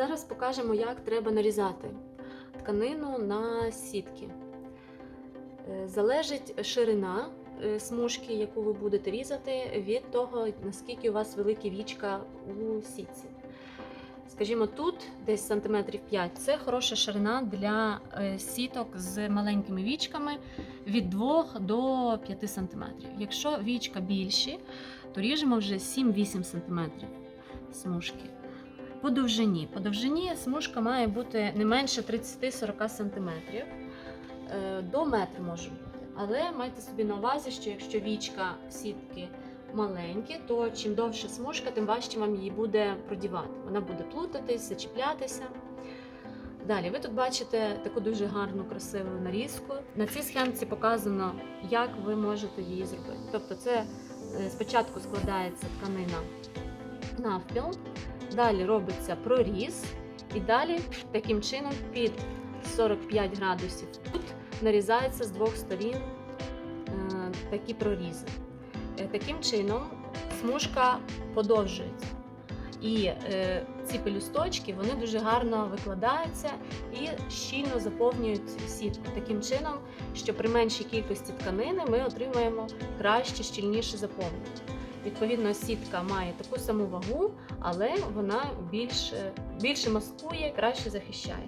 Зараз покажемо, як треба нарізати тканину на сітки. Е, Залежить ширина е, смужки, яку ви будете різати, від того, наскільки у вас великі вічка у сітці. Скажімо, тут десь сантиметрів 5 це хороша ширина для е, сіток з маленькими вічками від 2 до 5 сантиметрів. Якщо вічка більші, то ріжемо вже 7-8 сантиметрів смужки. По довжині. По довжині смужка має бути не менше 30-40 см. До метра може бути. Але майте собі на увазі, що якщо вічка сітки маленькі, то чим довша смужка, тим важче вам її буде продівати. Вона буде плутатись, зачіплятися. Далі, ви тут бачите таку дуже гарну, красиву нарізку. На цій схемці показано, як ви можете її зробити. Тобто, це е, спочатку складається тканина навпіл, далі робиться проріз, і далі таким чином під 45 градусів тут нарізається з двох сторін е, такі прорізи. Е, Таким чином смужка подовжується. І е, ці пелюсточки вони дуже гарно викладаються і щільно заповнюють сітку. Таким чином, що при меншій кількості тканини ми отримаємо краще, щільніше заповнення. Відповідно, сітка має таку саму вагу, але вона більше, більше маскує, краще захищає.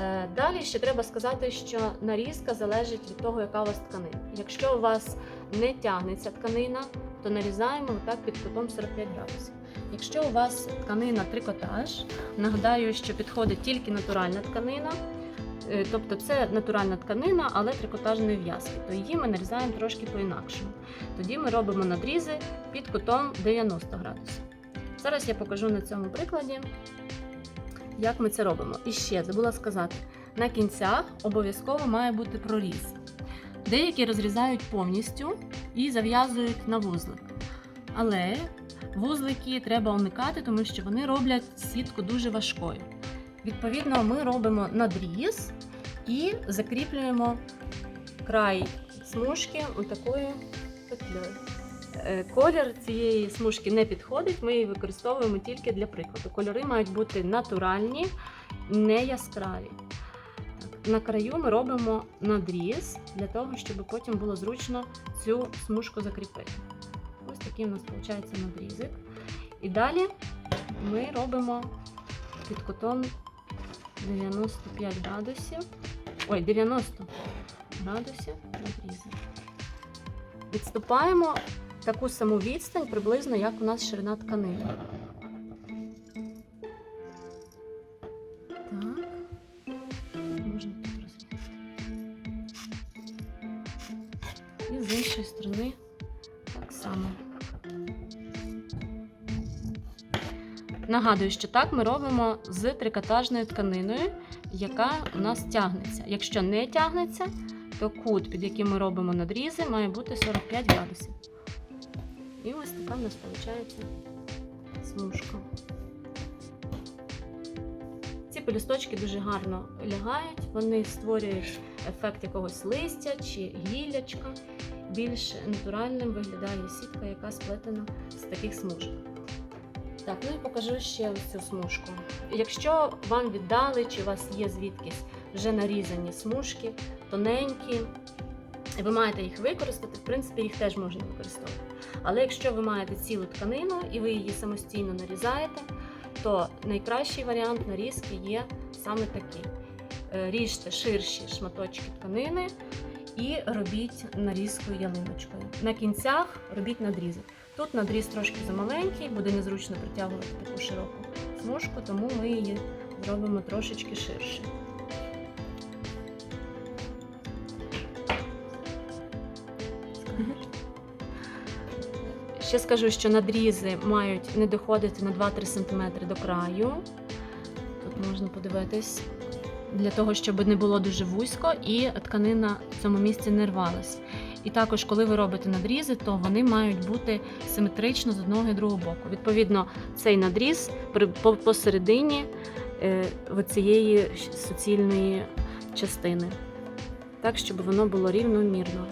Е, Далі ще треба сказати, що нарізка залежить від того, яка у вас тканина. Якщо у вас не тягнеться тканина, то нарізаємо так під кутом 45 градусів. Якщо у вас тканина трикотаж, нагадаю, що підходить тільки натуральна тканина, е, тобто це натуральна тканина, але трикотажної в'язки, то її ми нарізаємо трошки по-інакшому. Тоді ми робимо надрізи під кутом 90 градусів. Зараз я покажу на цьому прикладі, як ми це робимо. І ще забула сказати: на кінцях обов'язково має бути проріз. Деякі розрізають повністю і зав'язують на вузлик. Але вузлики треба уникати, тому що вони роблять сітку дуже важкою. Відповідно, ми робимо надріз і закріплюємо край смужки отакою петлею. Колір цієї смужки не підходить, ми її використовуємо тільки для прикладу. Кольори мають бути натуральні, не яскраві. На краю ми робимо надріз для того, щоб потім було зручно цю смужку закріпити. Ось такий у нас виходить надрізик. І далі ми робимо під кутом 95 градусів. Ой, 90 градусів надрізик. Відступаємо таку саму відстань, приблизно як у нас ширина тканини. Так. Можна тут розрізати. І з іншої сторони так само. Нагадую, що так ми робимо з трикотажною тканиною, яка у нас тягнеться. Якщо не тягнеться, то кут, під яким ми робимо надрізи, має бути 45 градусів. І ось така в нас виходить смужка. Ці пелюсточки дуже гарно лягають, вони створюють ефект якогось листя чи гіллячка. Більш натуральним виглядає сітка, яка сплетена з таких смужок. Так, ну і покажу ще ось цю смужку. Якщо вам віддали, чи у вас є звідкись вже нарізані смужки, тоненькі, і ви маєте їх використати, в принципі, їх теж можна використовувати. Але якщо ви маєте цілу тканину і ви її самостійно нарізаєте, то найкращий варіант нарізки є саме такий. Е, Ріжте ширші шматочки тканини і робіть нарізку ялиночкою. На кінцях робіть надрізи. Тут надріз трошки замаленький, буде незручно притягувати таку широку смужку, тому ми її зробимо трошечки ширше. Ще скажу, що надрізи мають не доходити на 2-3 см до краю. Тут можна подивитись, для того, щоб не було дуже вузько і тканина в цьому місці не рвалась. І також, коли ви робите надрізи, то вони мають бути симетрично з одного і другого боку. Відповідно, цей надріз посередині е, цієї суцільної частини, так, щоб воно було рівномірно.